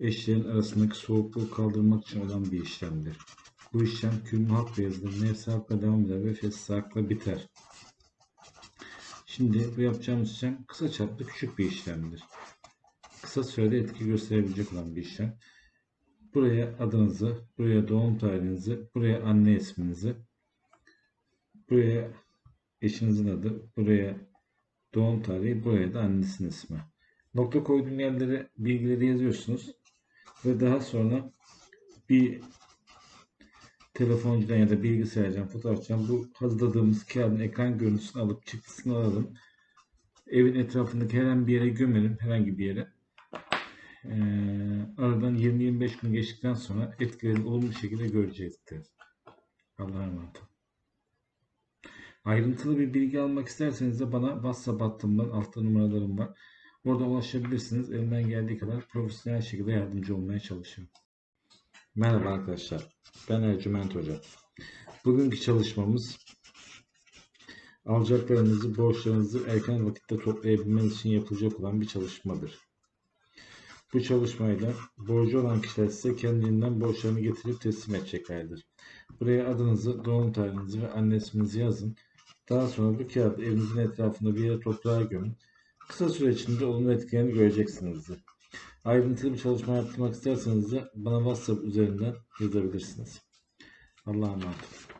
eşlerin arasındaki soğukluğu kaldırmak için olan bir işlemdir. Bu işlem kürmü hakla yazılır, nefsi hakla devam eder ve fesli hakla biter. Şimdi bu yapacağımız işlem kısa çaplı küçük bir işlemdir. Kısa sürede etki gösterebilecek olan bir işlem. Buraya adınızı, buraya doğum tarihinizi, buraya anne isminizi, buraya eşinizin adı, buraya doğum tarihi, buraya da annesinin ismi. Nokta koyduğum yerlere bilgileri yazıyorsunuz ve daha sonra bir telefoncudan ya da bilgisayardan, fotoğrafçıdan bu hazırladığımız kağıdın ekran görüntüsünü alıp çıktısını alalım. Evin etrafındaki herhangi bir yere gömelim, herhangi bir yere. Ee, aradan 20-25 gün geçtikten sonra etkilerini olumlu şekilde görecektir. Allah'a emanet. Ayrıntılı bir bilgi almak isterseniz de bana WhatsApp hattımdan altta numaralarım var. Orada ulaşabilirsiniz. Elimden geldiği kadar profesyonel şekilde yardımcı olmaya çalışıyorum. Merhaba arkadaşlar. Ben Ercüment Hoca. Bugünkü çalışmamız alacaklarınızı, borçlarınızı erken vakitte toplayabilmeniz için yapılacak olan bir çalışmadır. Bu çalışmayla borcu olan kişiler size kendiliğinden borçlarını getirip teslim edeceklerdir. Buraya adınızı, doğum tarihinizi ve anne isminizi yazın. Daha sonra bu kağıdı evinizin etrafında bir yere toprağa gömün. Kısa süre içinde olumlu etkilerini göreceksinizdir. Ayrıntılı bir çalışma yaptırmak isterseniz de bana WhatsApp üzerinden yazabilirsiniz. Allah'a emanet olun.